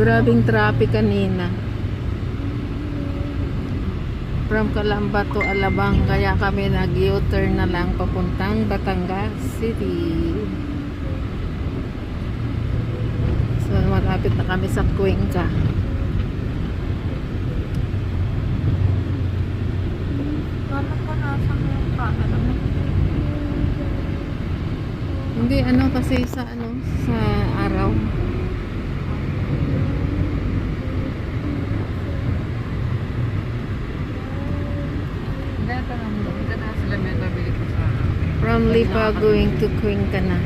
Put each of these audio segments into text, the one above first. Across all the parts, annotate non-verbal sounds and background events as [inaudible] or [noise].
Grabing traffic kanina. From Calamba to Alabang, kaya kami nag-U-turn na lang papuntang Batangas City. So, malapit na kami sa Cuenca. Hindi, ano kasi sa ano, sa araw. Hindi, ito na. Ito na sila may nabili ko sa From Lipa going to Cuenca na.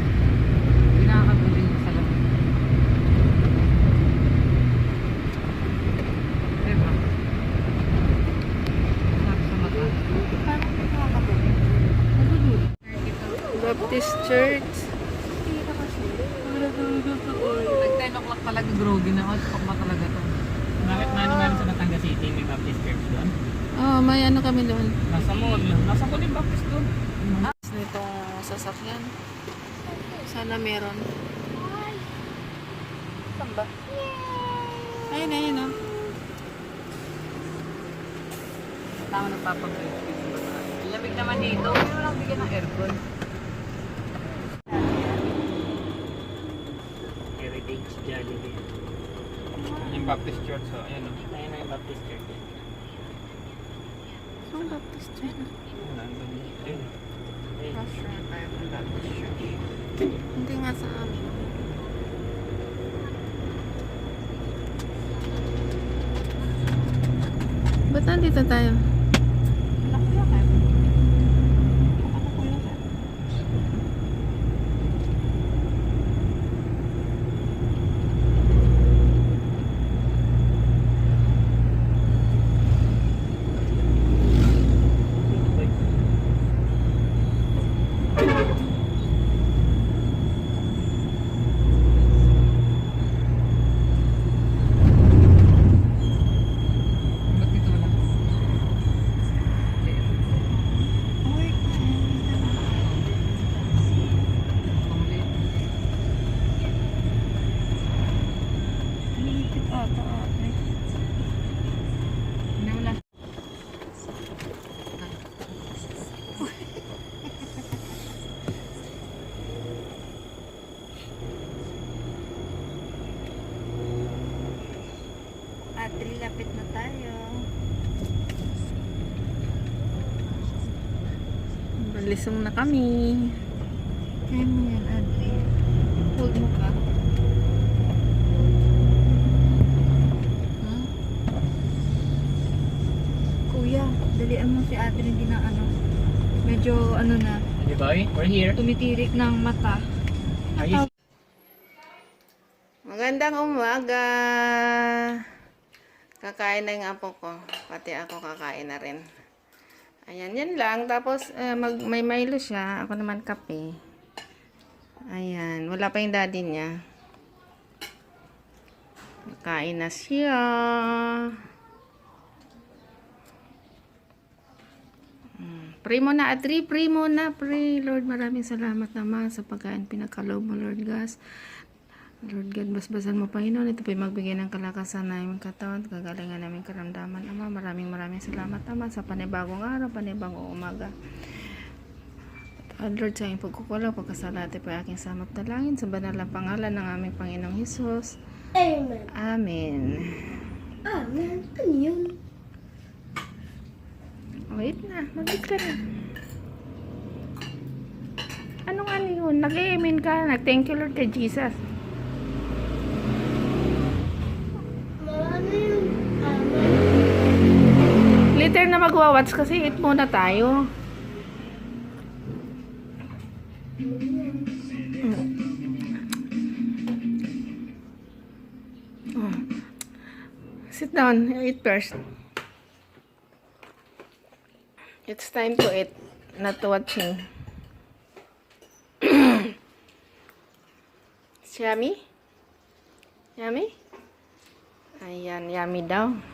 Pinakabili ko sa lamay. Diba? Baptist Church. Nag 10 o'clock talaga groggy na ako. Tukma talaga to. Bakit na naman sa Batangas City may Baptist Church doon? Oh, may ano kami doon. Nasa mall. Nasa mall yung Baptist doon. Nitong sasakyan. Sana meron. Saan ba? Ayun, ayun, oh. Tama nagpapag-grade baba. Lamig naman dito. May walang bigyan ng aircon. Heritage Jollibee. Yung Baptist Church. So, ayan o. Ayan na yung Baptist Church. Saan Baptist Church? Ayan, nandun. Ayun. Ayun. Not sure tayo kung Baptist Church. Hindi nga sa amin. Ba't nandito tayo? 3 lapit na tayo. Balisong na kami. Kaya mo yan Adri hold mo ka. Hmm? Kuya dalian mo si Adri hindi na ano. Medyo ano na. Hey boy, we're. Tumitirik ng mata. Magandang umaga. Kakain na yung apo ko. Pati ako kakain na rin. Ayan, yan lang. Tapos, eh, mag, may Milo siya. Ako naman kape. Ayan. Wala pa yung daddy niya. Kakain na siya. Mm, Pray mo na, Adri. Pray mo na. Pray. Lord, maraming salamat naman sa pagkain pinakalob mo, Lord Gas. Lord God, basbasan mo, Panginoon. Ito po'y magbigay ng kalakasan na aming katawan, kagalingan naming karamdaman. Ama, maraming maraming salamat, Ama, sa panibagong araw, panibagong umaga. At Lord, sa iyong pagkukulang, pagkasalati po aking samap dalangin sa banal na pangalan ng aming Panginoong Hesus. Amen. Amen. Amen. Ano yun? Wait na, mag-declare na. Anong ano yun? Nag-amen ka, nag-thank you Lord kay Jesus. Ano yun? Magwa-watch kasi eat muna tayo. Oh. Sit down, eat first. It's time to eat, not watching. [coughs] Yummy? Yummy? Ayan, yummy daw.